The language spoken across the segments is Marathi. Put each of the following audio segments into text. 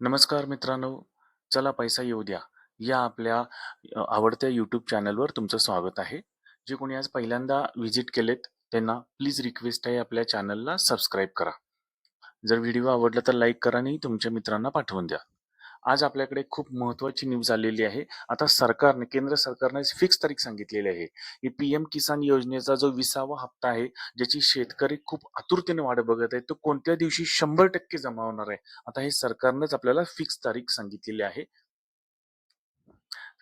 नमस्कार मित्रांनो, चला पैसा येऊ द्या या आपल्या अ, आवडत्या यूट्यूब चॅनलवर तुमचं स्वागत आहे. जे कोणी आज पहिल्यांदा व्हिजिट केलेत त्यांना प्लीज रिक्वेस्ट आहे आपल्या चॅनलला सबस्क्राईब करा. जर व्हिडिओ आवडला तर लाईक करा आणि तुमच्या मित्रांना पाठवून द्या. आज आपल्याकडे खूप महत्त्वाची न्यूज आलेली आहे. आता सरकारने केंद्र सरकारने फिक्स तारीख सांगितलेली आहे, की पी-एम किसान योजनेचा जो 20वा हप्ता आहे, ज्याची शेतकरी खूप आतुरतेने वाट बघत आहेत, तो कोणत्या दिवशी 100% जमा होणार आहे. आता हे सरकारनेच आपल्याला फिक्स तारीख सांगितलेली आहे.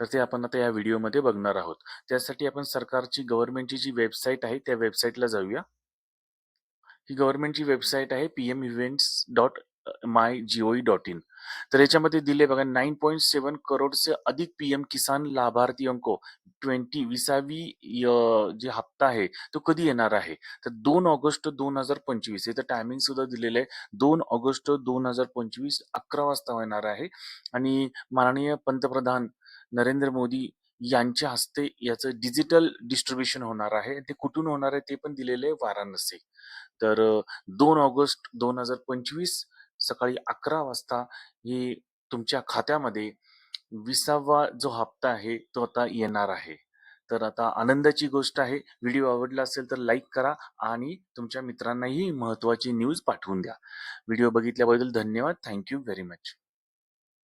तर ते आपण आता या व्हिडिओमध्ये बघणार आहोत. त्यासाठी आपण सरकारची गव्हर्नमेंटची जी वेबसाईट आहे, त्या वेबसाईटला जाऊया. ही गव्हर्नमेंटची वेबसाईट आहे P M events dot my GOE dot in तर याच्यामध्ये दिले बघा 9.7 करोड करोडचे अधिक पीएम किसान लाभार्थी अंको ट्वेंटी विसावी जे हप्ता आहे तो कधी येणार आहे? तर दोन ऑगस्ट दोन हजार पंचवीस हे तर टायमिंग सुद्धा दिलेलं आहे. दोन ऑगस्ट 2025 11 वाजता येणार आहे आणि माननीय पंतप्रधान नरेंद्र मोदी यांच्या हस्ते याचं डिजिटल डिस्ट्रिब्युशन होणार आहे. ते कुठून होणार आहे ते पण दिलेले वाराणसी. तर दोन ऑगस्ट दोन हजार पंचवीस सकाळी 11 वाजता हे तुमच्या खात्यामध्ये 20वा जो हप्ता आहे तो आता येणार आहे. तर आता आनंदाची गोष्ट आहे. व्हिडिओ आवडला असेल तर लाईक करा आणि तुमच्या मित्रांनाही महत्त्वाची न्यूज पाठवून द्या. व्हिडिओ बघितल्याबद्दल धन्यवाद. Thank you very much.